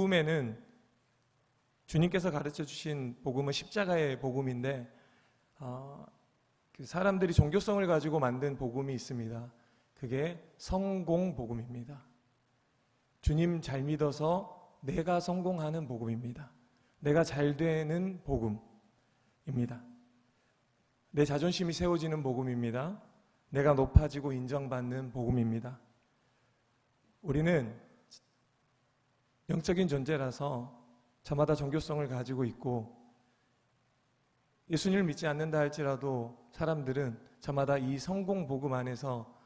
복음에는 주님께서 가르쳐 주신 복음은 십자가의 복음인데 어, 그 사람들이 종교성을 가지고 만든 복음이 있습니다. 그게 성공 복음입니다. 주님 잘 믿어서 내가 성공하는 복음입니다. 내가 잘 되는 복음입니다. 내 자존심이 세워지는 복음입니다. 내가 높아지고 인정받는 복음입니다. 우리는 영적인 존재라서 저마다 종교성을 가지고 있고 예수님을 믿지 않는다 할지라도 사람들은 저마다 이 성공 복음 안에서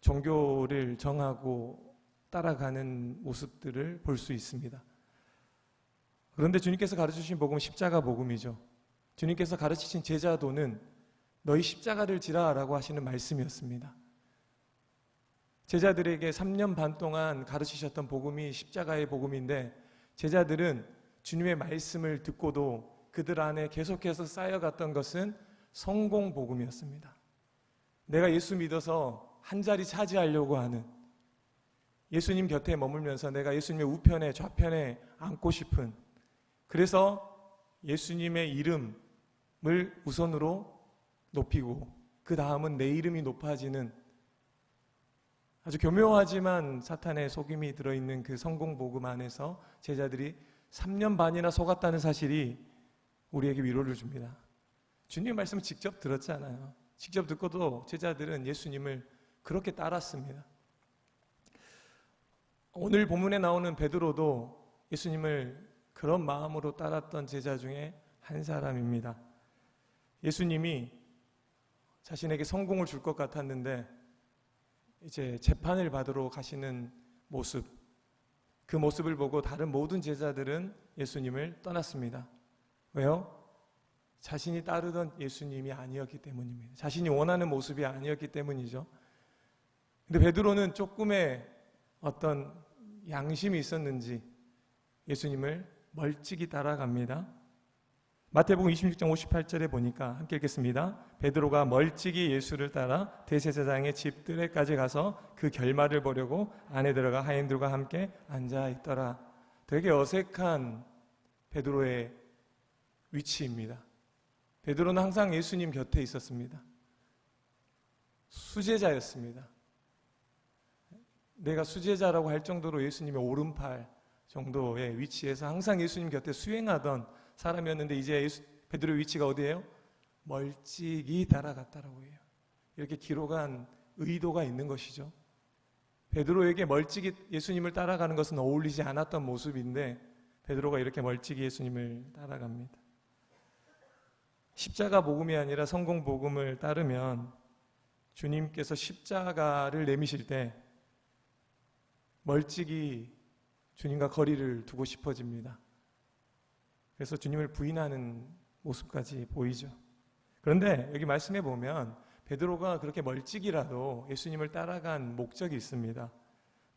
종교를 정하고 따라가는 모습들을 볼 수 있습니다. 그런데 주님께서 가르치신 복음은 십자가 복음이죠. 주님께서 가르치신 제자도는 너희 십자가를 지라라고 하시는 말씀이었습니다. 제자들에게 3년 반 동안 가르치셨던 복음이 십자가의 복음인데 제자들은 주님의 말씀을 듣고도 그들 안에 계속해서 쌓여갔던 것은 성공 복음이었습니다. 내가 예수 믿어서 한 자리 차지하려고 하는 예수님 곁에 머물면서 내가 예수님의 우편에 좌편에 앉고 싶은 그래서 예수님의 이름을 우선으로 높이고 그 다음은 내 이름이 높아지는 아주 교묘하지만 사탄의 속임이 들어있는 그 성공 복음 안에서 제자들이 3년 반이나 속았다는 사실이 우리에게 위로를 줍니다. 주님의 말씀 직접 들었잖아요. 직접 듣고도 제자들은 예수님을 그렇게 따랐습니다. 오늘 본문에 나오는 베드로도 예수님을 그런 마음으로 따랐던 제자 중에 한 사람입니다. 예수님이 자신에게 성공을 줄 것 같았는데 이제 재판을 받으러 가시는 모습, 그 모습을 보고 다른 모든 제자들은 예수님을 떠났습니다. 왜요? 자신이 따르던 예수님이 아니었기 때문입니다. 자신이 원하는 모습이 아니었기 때문이죠. 근데 베드로는 조금의 어떤 양심이 있었는지 예수님을 멀찍이 따라갑니다. 마태복음 26장 58절에 보니까 함께 읽겠습니다. 베드로가 멀찍이 예수를 따라 대제사장의 집들에까지 가서 그 결말을 보려고 안에 들어가 하인들과 함께 앉아 있더라. 되게 어색한 베드로의 위치입니다. 베드로는 항상 예수님 곁에 있었습니다. 수제자였습니다. 내가 수제자라고 할 정도로 예수님의 오른팔 정도의 위치에서 항상 예수님 곁에 수행하던 사람이었는데 이제 예수, 베드로의 위치가 어디예요? 멀찍이 따라갔다라고 해요. 이렇게 기록한 의도가 있는 것이죠. 베드로에게 멀찍이 예수님을 따라가는 것은 어울리지 않았던 모습인데 베드로가 이렇게 멀찍이 예수님을 따라갑니다. 십자가 복음이 아니라 성공 복음을 따르면 주님께서 십자가를 내미실 때 멀찍이 주님과 거리를 두고 싶어집니다. 그래서 주님을 부인하는 모습까지 보이죠. 그런데 여기 말씀해 보면 베드로가 그렇게 멀찍이라도 예수님을 따라간 목적이 있습니다.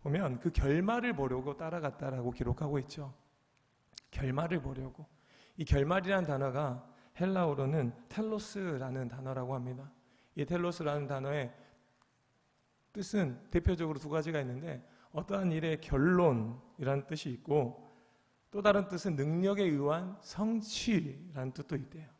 보면 그 결말을 보려고 따라갔다라고 기록하고 있죠. 결말을 보려고. 이 결말이라는 단어가 헬라어로는 텔로스라는 단어라고 합니다. 이 텔로스라는 단어의 뜻은 대표적으로 두 가지가 있는데 어떠한 일의 결론이라는 뜻이 있고 또 다른 뜻은 능력에 의한 성취라는 뜻도 있대요.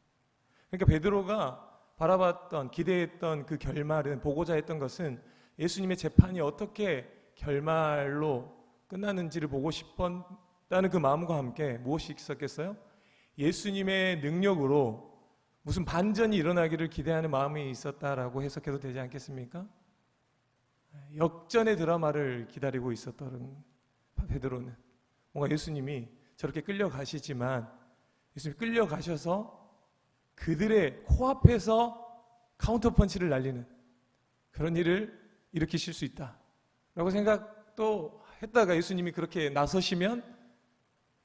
그러니까 베드로가 바라봤던 기대했던 그 결말은 보고자 했던 것은 예수님의 재판이 어떻게 결말로 끝나는지를 보고 싶었다는 그 마음과 함께 무엇이 있었겠어요? 예수님의 능력으로 무슨 반전이 일어나기를 기대하는 마음이 있었다라고 해석해도 되지 않겠습니까? 역전의 드라마를 기다리고 있었던 베드로는 뭔가 예수님이 저렇게 끌려가시지만 예수님 끌려가셔서 그들의 코앞에서 카운터 펀치를 날리는 그런 일을 일으키실 수 있다. 라고 생각도 했다가 예수님이 그렇게 나서시면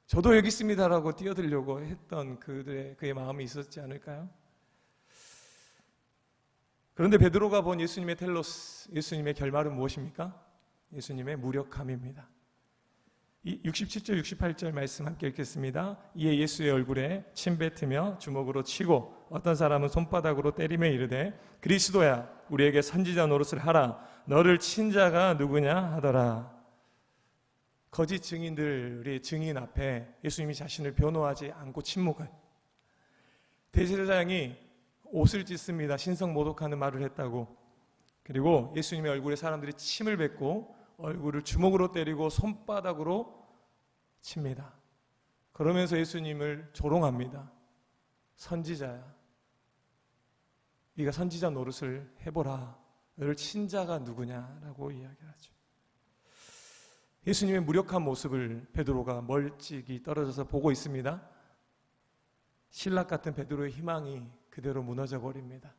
저도 여기 있습니다라고 뛰어들려고 했던 그들의 그의 마음이 있었지 않을까요? 그런데 베드로가 본 예수님의 텔로스, 예수님의 결말은 무엇입니까? 예수님의 무력함입니다. 67절, 68절 말씀 함께 읽겠습니다. 이에 예수의 얼굴에 침 뱉으며 주먹으로 치고 어떤 사람은 손바닥으로 때리며 이르되 그리스도야 우리에게 선지자 노릇을 하라 너를 친 자가 누구냐 하더라. 거짓 증인들의 증인 앞에 예수님이 자신을 변호하지 않고 침묵한 대제사장이 옷을 찢습니다. 신성 모독하는 말을 했다고. 그리고 예수님의 얼굴에 사람들이 침을 뱉고 얼굴을 주먹으로 때리고 손바닥으로 칩니다. 그러면서 예수님을 조롱합니다. 선지자야. 네가 선지자 노릇을 해보라. 너를 친자가 누구냐라고 이야기를 하죠. 예수님의 무력한 모습을 베드로가 멀찍이 떨어져서 보고 있습니다. 신락 같은 베드로의 희망이 그대로 무너져 버립니다.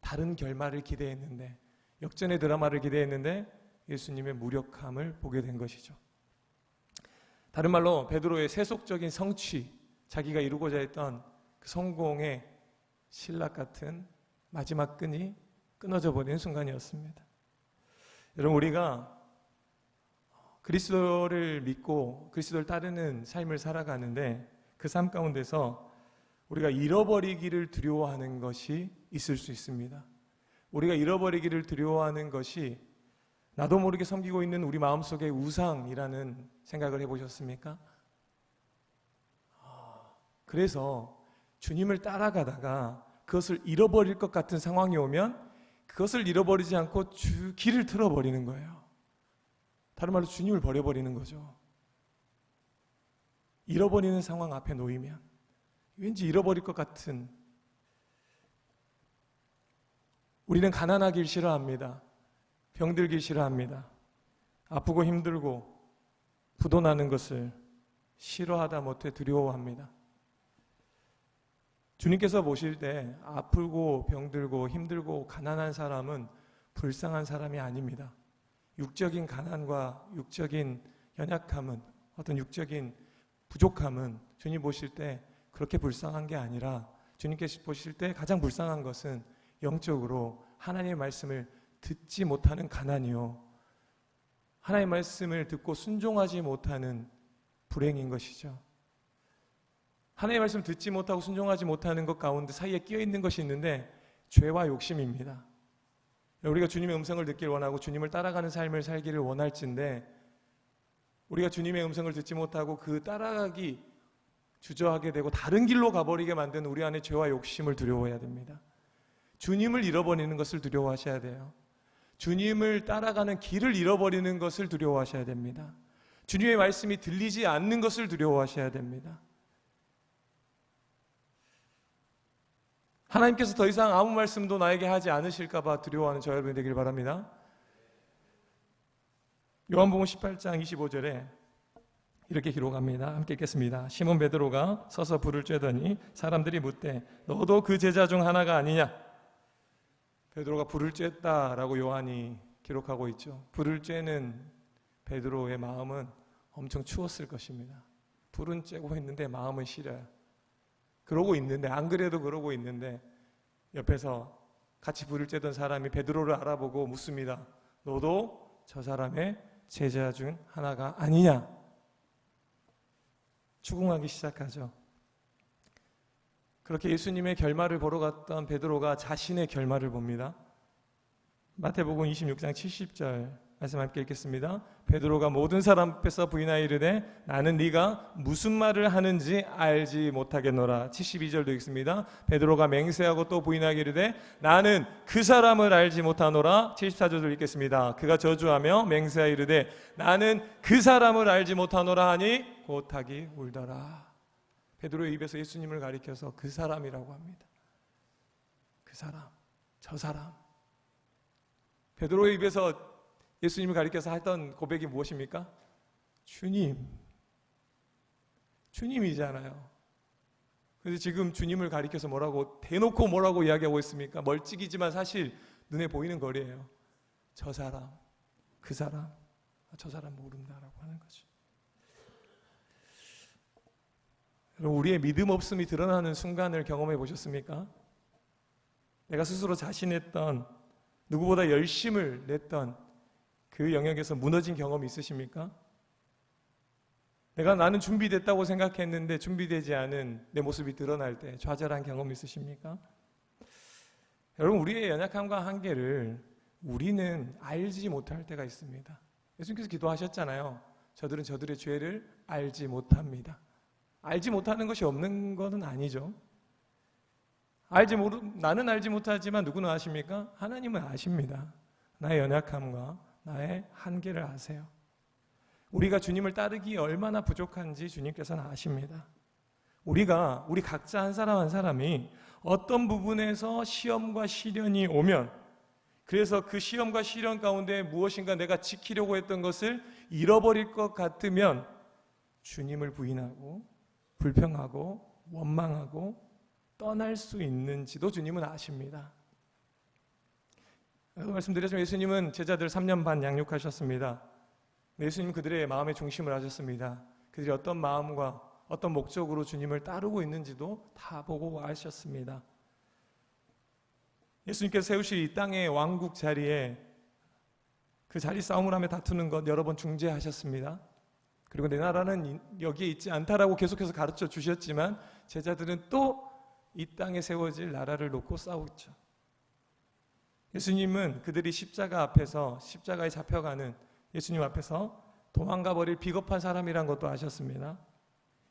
다른 결말을 기대했는데 역전의 드라마를 기대했는데 예수님의 무력함을 보게 된 것이죠. 다른 말로 베드로의 세속적인 성취, 자기가 이루고자 했던 그 성공의 신락 같은 마지막 끈이 끊어져 버리는 순간이었습니다. 여러분 우리가 그리스도를 믿고 그리스도를 따르는 삶을 살아가는데 그 삶 가운데서 우리가 잃어버리기를 두려워하는 것이 있을 수 있습니다. 우리가 잃어버리기를 두려워하는 것이 나도 모르게 섬기고 있는 우리 마음속의 우상이라는 생각을 해보셨습니까? 아, 그래서 주님을 따라가다가 그것을 잃어버릴 것 같은 상황이 오면 그것을 잃어버리지 않고 주, 길을 틀어버리는 거예요. 다른 말로 주님을 버려버리는 거죠. 잃어버리는 상황 앞에 놓이면 왠지 잃어버릴 것 같은 우리는 가난하길 싫어합니다. 병들길 싫어합니다. 아프고 힘들고 부도나는 것을 싫어하다 못해 두려워합니다. 주님께서 보실 때 아프고 병들고 힘들고 가난한 사람은 불쌍한 사람이 아닙니다. 육적인 가난과 육적인 연약함은 어떤 육적인 부족함은 주님 보실 때 그렇게 불쌍한 게 아니라 주님께서 보실 때 가장 불쌍한 것은 영적으로 하나님의 말씀을 듣지 못하는 가난이요. 하나님의 말씀을 듣고 순종하지 못하는 불행인 것이죠. 하나님의 말씀 듣지 못하고 순종하지 못하는 것 가운데 사이에 끼어 있는 것이 있는데 죄와 욕심입니다. 우리가 주님의 음성을 듣길 원하고 주님을 따라가는 삶을 살기를 원할진데 우리가 주님의 음성을 듣지 못하고 그 따라가기 주저하게 되고 다른 길로 가버리게 만드는 우리 안에 죄와 욕심을 두려워해야 됩니다. 주님을 잃어버리는 것을 두려워하셔야 돼요. 주님을 따라가는 길을 잃어버리는 것을 두려워하셔야 됩니다. 주님의 말씀이 들리지 않는 것을 두려워하셔야 됩니다. 하나님께서 더 이상 아무 말씀도 나에게 하지 않으실까봐 두려워하는 저 여러분이 되길 바랍니다. 요한복음 18장 25절에 이렇게 기록합니다. 함께 읽겠습니다. 시몬 베드로가 서서 불을 쬐더니 사람들이 묻되 너도 그 제자 중 하나가 아니냐? 베드로가 불을 쬐다라고 요한이 기록하고 있죠. 불을 쬐는 베드로의 마음은 엄청 추웠을 것입니다. 불은 쬐고 있는데 마음은 시려요. 그러고 있는데 안 그래도 그러고 있는데 옆에서 같이 불을 쬐던 사람이 베드로를 알아보고 묻습니다. 너도 저 사람의 제자 중 하나가 아니냐? 추궁하기 시작하죠. 그렇게 예수님의 결말을 보러 갔던 베드로가 자신의 결말을 봅니다. 마태복음 26장 70절 말씀 함께 읽겠습니다. 베드로가 모든 사람 앞에서 부인하여 이르되 나는 네가 무슨 말을 하는지 알지 못하겠노라. 72절도 읽습니다. 베드로가 맹세하고 또 부인하여 이르되 나는 그 사람을 알지 못하노라. 74절도 읽겠습니다. 그가 저주하며 맹세하여 이르되 나는 그 사람을 알지 못하노라 하니 곧하기 울더라. 베드로의 입에서 예수님을 가리켜서 그 사람이라고 합니다. 그 사람, 저 사람. 베드로의 입에서 예수님을 가리켜서 했던 고백이 무엇입니까? 주님. 주님이잖아요. 그래서 지금 주님을 가리켜서 뭐라고 대놓고 뭐라고 이야기하고 있습니까? 멀찍이지만 사실 눈에 보이는 거리예요. 저 사람, 그 사람, 아, 저 사람 모른다라고 하는 거죠. 여러분 우리의 믿음 없음이 드러나는 순간을 경험해 보셨습니까? 내가 스스로 자신했던 누구보다 열심을 냈던 그 영역에서 무너진 경험이 있으십니까? 내가 나는 준비됐다고 생각했는데 준비되지 않은 내 모습이 드러날 때 좌절한 경험 있으십니까? 여러분 우리의 연약함과 한계를 우리는 알지 못할 때가 있습니다. 예수님께서 기도하셨잖아요. 저들은 저들의 죄를 알지 못합니다. 알지 못하는 것이 없는 것은 아니죠. 알지 모르 나는 알지 못하지만 누구는 아십니까? 하나님은 아십니다. 나의 연약함과 나의 한계를 아세요. 우리가 주님을 따르기 얼마나 부족한지 주님께서는 아십니다. 우리가 우리 각자 한 사람 한 사람이 어떤 부분에서 시험과 시련이 오면 그래서 그 시험과 시련 가운데 무엇인가 내가 지키려고 했던 것을 잃어버릴 것 같으면 주님을 부인하고 불평하고 원망하고 떠날 수 있는지도 주님은 아십니다. 말씀드렸지만 예수님은 제자들 3년 반 양육하셨습니다. 예수님 그들의 마음의 중심을 아셨습니다. 그들이 어떤 마음과 어떤 목적으로 주님을 따르고 있는지도 다 보고 아셨습니다. 예수님께서 세우실 이 땅의 왕국 자리에 그 자리 싸움을 하며 다투는 것 여러 번 중재하셨습니다. 그리고 내 나라는 여기에 있지 않다라고 계속해서 가르쳐 주셨지만 제자들은 또 이 땅에 세워질 나라를 놓고 싸웠죠. 예수님은 그들이 십자가 앞에서 십자가에 잡혀가는 예수님 앞에서 도망가 버릴 비겁한 사람이란 것도 아셨습니다.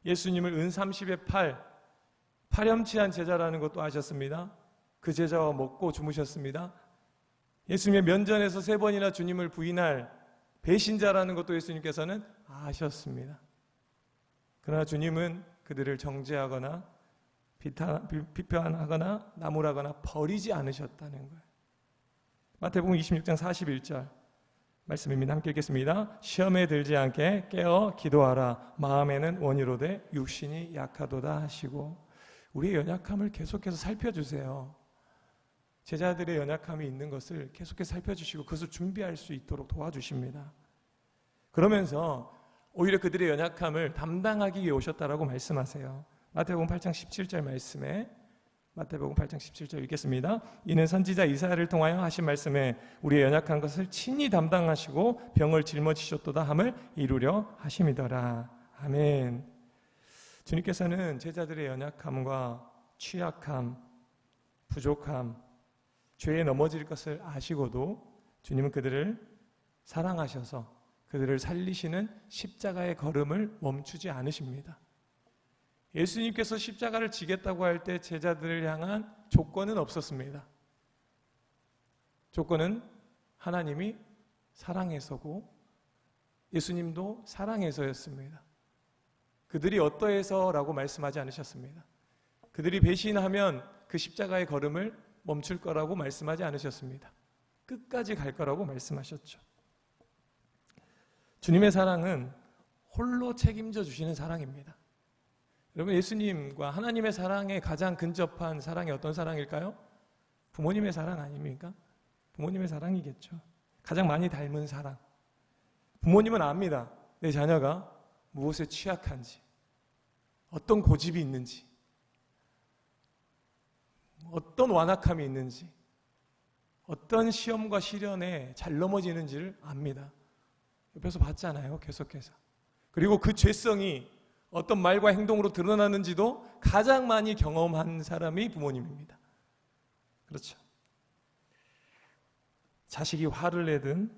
예수님을 은 30에 8 파렴치한 제자라는 것도 아셨습니다. 그 제자와 먹고 주무셨습니다. 예수님의 면전에서 세 번이나 주님을 부인할 배신자라는 것도 예수님께서는 아셨습니다. 그러나 주님은 그들을 정죄하거나 비판하거나 나무라거나 버리지 않으셨다는 거예요. 마태복음 26장 41절 말씀입니다. 함께 읽겠습니다. 시험에 들지 않게 깨어 기도하라. 마음에는 원이로되 육신이 약하도다 하시고 우리의 연약함을 계속해서 살펴주세요. 제자들의 연약함이 있는 것을 계속해서 살펴주시고 그것을 준비할 수 있도록 도와주십니다. 그러면서 오히려 그들의 연약함을 담당하기 위해 오셨다라고 말씀하세요. 마태복음 8장 17절 말씀에 마태복음 8장 17절 읽겠습니다. 이는 선지자 이사야를 통하여 하신 말씀에 우리의 연약한 것을 친히 담당하시고 병을 짊어지셨도다 함을 이루려 하심이더라. 아멘. 주님께서는 제자들의 연약함과 취약함, 부족함, 죄에 넘어질 것을 아시고도 주님은 그들을 사랑하셔서 그들을 살리시는 십자가의 걸음을 멈추지 않으십니다. 예수님께서 십자가를 지겠다고 할 때 제자들을 향한 조건은 없었습니다. 조건은 하나님이 사랑해서고 예수님도 사랑해서였습니다. 그들이 어떠해서라고 말씀하지 않으셨습니다. 그들이 배신하면 그 십자가의 걸음을 멈출 거라고 말씀하지 않으셨습니다. 끝까지 갈 거라고 말씀하셨죠. 주님의 사랑은 홀로 책임져 주시는 사랑입니다. 여러분 예수님과 하나님의 사랑에 가장 근접한 사랑이 어떤 사랑일까요? 부모님의 사랑 아닙니까? 부모님의 사랑이겠죠. 가장 많이 닮은 사랑. 부모님은 압니다. 내 자녀가 무엇에 취약한지, 어떤 고집이 있는지, 어떤 완악함이 있는지, 어떤 시험과 시련에 잘 넘어지는지를 압니다. 옆에서 봤잖아요, 계속해서. 그리고 그 죄성이 어떤 말과 행동으로 드러나는지도 가장 많이 경험한 사람이 부모님입니다. 그렇죠. 자식이 화를 내든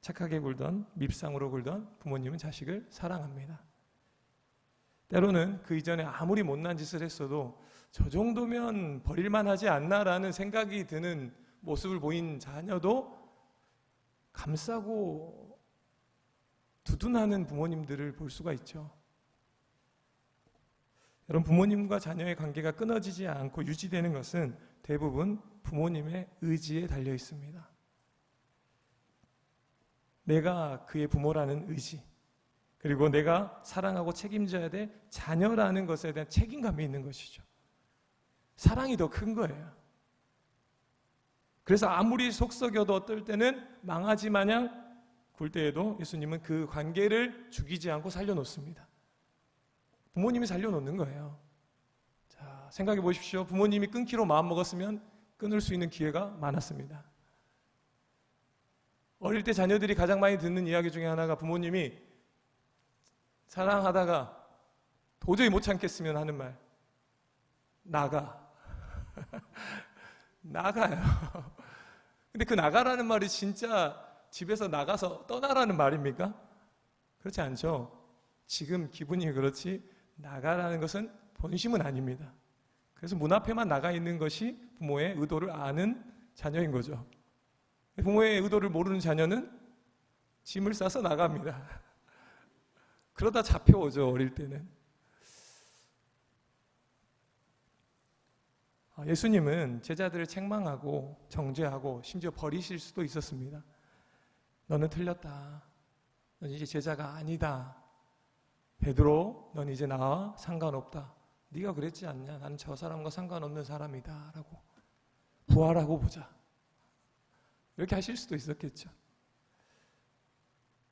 착하게 굴던 밉상으로 굴던 부모님은 자식을 사랑합니다. 때로는 그 이전에 아무리 못난 짓을 했어도 저 정도면 버릴만 하지 않나라는 생각이 드는 모습을 보인 자녀도 감싸고 두둔하는 부모님들을 볼 수가 있죠. 여러분 부모님과 자녀의 관계가 끊어지지 않고 유지되는 것은 대부분 부모님의 의지에 달려 있습니다. 내가 그의 부모라는 의지, 그리고 내가 사랑하고 책임져야 될 자녀라는 것에 대한 책임감이 있는 것이죠. 사랑이 더 큰 거예요. 그래서 아무리 속썩여도 어떨 때는 망하지 마냥 굴 때에도 예수님은 그 관계를 죽이지 않고 살려놓습니다. 부모님이 살려놓는 거예요. 자, 생각해 보십시오. 부모님이 끊기로 마음 먹었으면 끊을 수 있는 기회가 많았습니다. 어릴 때 자녀들이 가장 많이 듣는 이야기 중에 하나가 부모님이 사랑하다가 도저히 못 참겠으면 하는 말. 나가. 나가요. 근데 그 나가라는 말이 진짜 집에서 나가서 떠나라는 말입니까? 그렇지 않죠? 지금 기분이 그렇지 나가라는 것은 본심은 아닙니다. 그래서 문 앞에만 나가 있는 것이 부모의 의도를 아는 자녀인 거죠. 부모의 의도를 모르는 자녀는 짐을 싸서 나갑니다. 그러다 잡혀오죠, 어릴 때는. 아, 예수님은 제자들을 책망하고 정죄하고 심지어 버리실 수도 있었습니다. 너는 틀렸다. 넌 이제 제자가 아니다. 베드로, 넌 이제 나와 상관없다. 네가 그랬지 않냐? 나는 저 사람과 상관없는 사람이다라고 부활하고 보자. 이렇게 하실 수도 있었겠죠.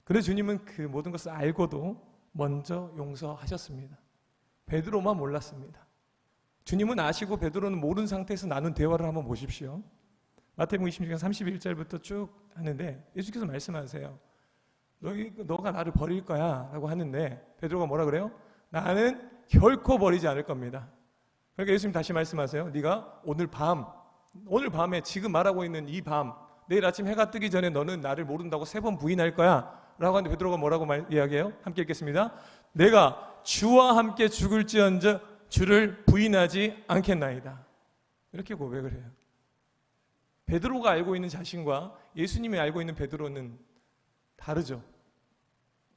그런데 주님은 그 모든 것을 알고도 먼저 용서하셨습니다. 베드로만 몰랐습니다. 주님은 아시고 베드로는 모르는 상태에서 나눈 대화를 한번 보십시오. 마태복음 26장 31절부터 쭉 하는데 예수께서 말씀하세요. 너희 너가 나를 버릴 거야라고 하는데 베드로가 뭐라 그래요? 나는 결코 버리지 않을 겁니다. 그러니까 예수님 다시 말씀하세요. 네가 오늘 밤 오늘 밤에 지금 말하고 있는 이 밤 내일 아침 해가 뜨기 전에 너는 나를 모른다고 세 번 부인할 거야. 라고 하는데 베드로가 뭐라고 말, 이야기해요? 함께 읽겠습니다. 내가 주와 함께 죽을지언정 주를 부인하지 않겠나이다. 이렇게 고백을 해요. 베드로가 알고 있는 자신과 예수님이 알고 있는 베드로는 다르죠.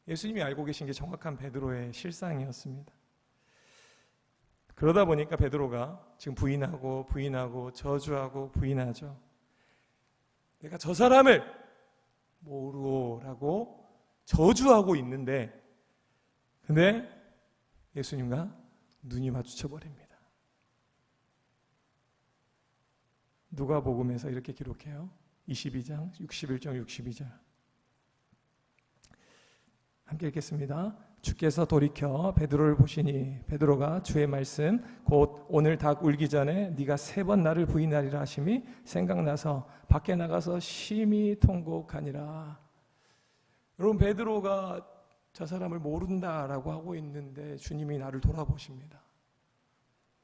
예수님이 알고 계신 게 정확한 베드로의 실상이었습니다. 그러다 보니까 베드로가 지금 부인하고 부인하고 저주하고 부인하죠. 내가 저 사람을 모르고라고 저주하고 있는데 근데 예수님과 눈이 마주쳐 버립니다. 누가복음에서 이렇게 기록해요. 22장 61절 62절. 함께 읽겠습니다. 주께서 돌이켜 베드로를 보시니 베드로가 주의 말씀 곧 오늘 닭 울기 전에 네가 세 번 나를 부인하리라 하심이 생각나서 밖에 나가서 심히 통곡하니라. 여러분 베드로가 저 사람을 모른다라고 하고 있는데 주님이 나를 돌아보십니다.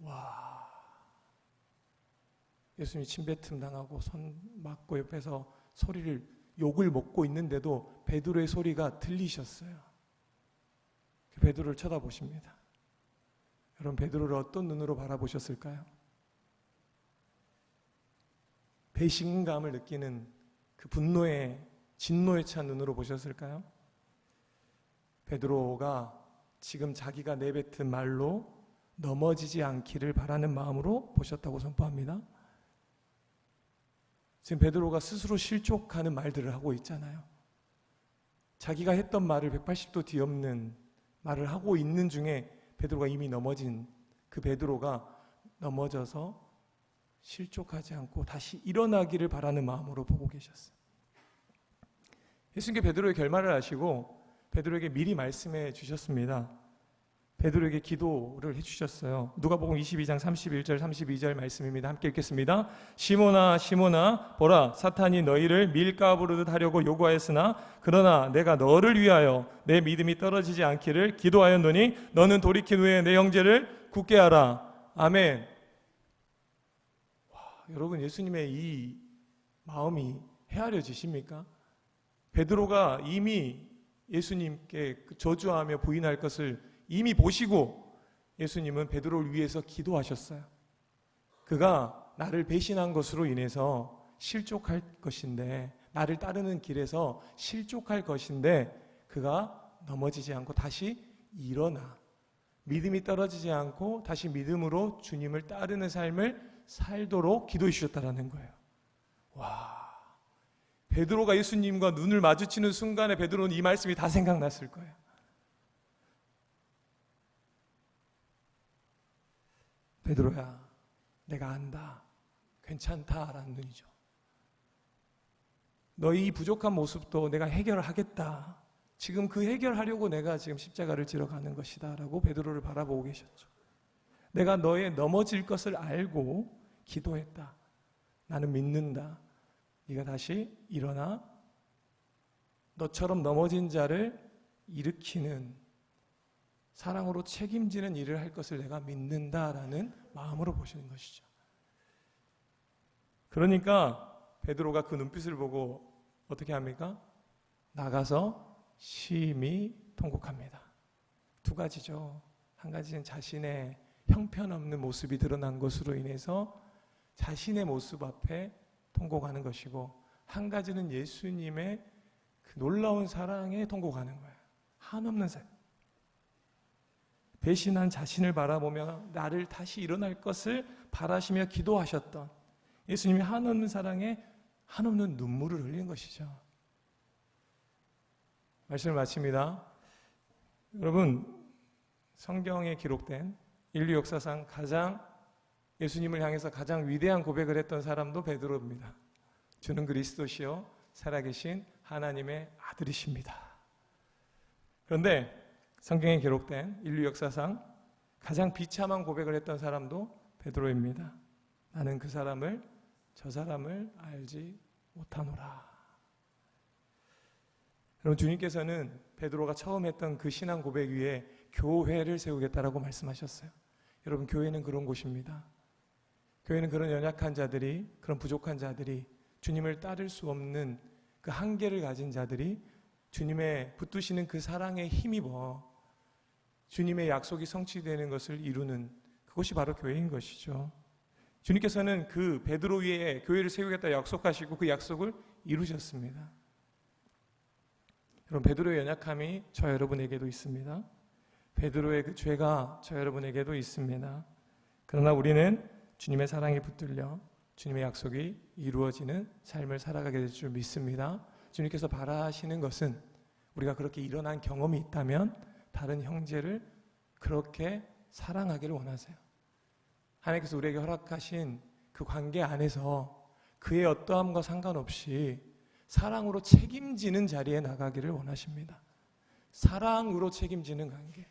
와. 예수님이 침뱉음 당하고 손 맞고 옆에서 소리를 욕을 먹고 있는데도 베드로의 소리가 들리셨어요. 베드로를 쳐다보십니다. 여러분 베드로를 어떤 눈으로 바라보셨을까요? 배신감을 느끼는 그 분노의 진노에 찬 눈으로 보셨을까요? 베드로가 지금 자기가 내뱉은 말로 넘어지지 않기를 바라는 마음으로 보셨다고 선포합니다. 지금 베드로가 스스로 실족하는 말들을 하고 있잖아요. 자기가 했던 말을 180도 뒤엎는 말을 하고 있는 중에 베드로가 이미 넘어진 그 베드로가 넘어져서 실족하지 않고 다시 일어나기를 바라는 마음으로 보고 계셨어요. 예수님께 베드로의 결말을 아시고 베드로에게 미리 말씀해 주셨습니다. 베드로에게 기도를 해주셨어요. 누가복음 22장 31절 32절 말씀입니다. 함께 읽겠습니다. 시모나 시모나 보라 사탄이 너희를 밀가부르듯 하려고 요구하였으나 그러나 내가 너를 위하여 내 믿음이 떨어지지 않기를 기도하였노니 너는 돌이킨 후에 내 형제를 굳게 하라. 아멘. 와, 여러분 예수님의 이 마음이 헤아려지십니까? 베드로가 이미 예수님께 저주하며 부인할 것을 이미 보시고 예수님은 베드로를 위해서 기도하셨어요. 그가 나를 배신한 것으로 인해서 실족할 것인데 나를 따르는 길에서 실족할 것인데 그가 넘어지지 않고 다시 일어나 믿음이 떨어지지 않고 다시 믿음으로 주님을 따르는 삶을 살도록 기도해 주셨다라는 거예요. 와. 베드로가 예수님과 눈을 마주치는 순간에 베드로는 이 말씀이 다 생각났을 거예요. 베드로야, 내가 안다. 괜찮다라는 눈이죠. 너희 부족한 모습도 내가 해결하겠다. 지금 그 해결하려고 내가 지금 십자가를 지러 가는 것이다라고 베드로를 바라보고 계셨죠. 내가 너의 넘어질 것을 알고 기도했다. 나는 믿는다. 네가 다시 일어나 너처럼 넘어진 자를 일으키는 사랑으로 책임지는 일을 할 것을 내가 믿는다라는 마음으로 보시는 것이죠. 그러니까 베드로가 그 눈빛을 보고 어떻게 합니까? 나가서 심히 통곡합니다. 두 가지죠. 한 가지는 자신의 형편없는 모습이 드러난 것으로 인해서 자신의 모습 앞에 통곡하는 것이고 한 가지는 예수님의 그 놀라운 사랑에 통곡하는 거예요. 한없는 사랑. 배신한 자신을 바라보며 나를 다시 일어날 것을 바라시며 기도하셨던 예수님이 한없는 사랑에 한없는 눈물을 흘린 것이죠. 말씀을 마칩니다. 여러분, 성경에 기록된 인류 역사상 가장 예수님을 향해서 가장 위대한 고백을 했던 사람도 베드로입니다. 주는 그리스도시요 살아계신 하나님의 아들이십니다. 그런데 성경에 기록된 인류 역사상 가장 비참한 고백을 했던 사람도 베드로입니다. 나는 그 사람을 저 사람을 알지 못하노라. 여러분 주님께서는 베드로가 처음 했던 그 신앙 고백 위에 교회를 세우겠다라고 말씀하셨어요. 여러분 교회는 그런 곳입니다. 교회는 그런 연약한 자들이 그런 부족한 자들이 주님을 따를 수 없는 그 한계를 가진 자들이 주님의 붙드시는 그 사랑에 힘입어 주님의 약속이 성취되는 것을 이루는 그것이 바로 교회인 것이죠. 주님께서는 그 베드로 위에 교회를 세우겠다 약속하시고 그 약속을 이루셨습니다. 여러분 베드로의 연약함이 저 여러분에게도 있습니다. 베드로의 그 죄가 저 여러분에게도 있습니다. 그러나 우리는 주님의 사랑에 붙들려 주님의 약속이 이루어지는 삶을 살아가게 될 줄 믿습니다. 주님께서 바라시는 것은 우리가 그렇게 일어난 경험이 있다면 다른 형제를 그렇게 사랑하기를 원하세요. 하나님께서 우리에게 허락하신 그 관계 안에서 그의 어떠함과 상관없이 사랑으로 책임지는 자리에 나가기를 원하십니다. 사랑으로 책임지는 관계.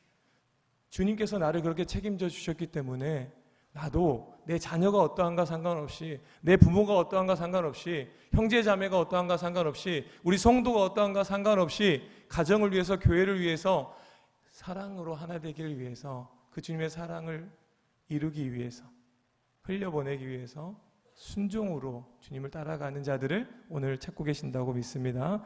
주님께서 나를 그렇게 책임져 주셨기 때문에 나도 내 자녀가 어떠한가 상관없이 내 부모가 어떠한가 상관없이 형제 자매가 어떠한가 상관없이 우리 성도가 어떠한가 상관없이 가정을 위해서 교회를 위해서 사랑으로 하나 되기를 위해서 그 주님의 사랑을 이루기 위해서 흘려보내기 위해서 순종으로 주님을 따라가는 자들을 오늘 찾고 계신다고 믿습니다.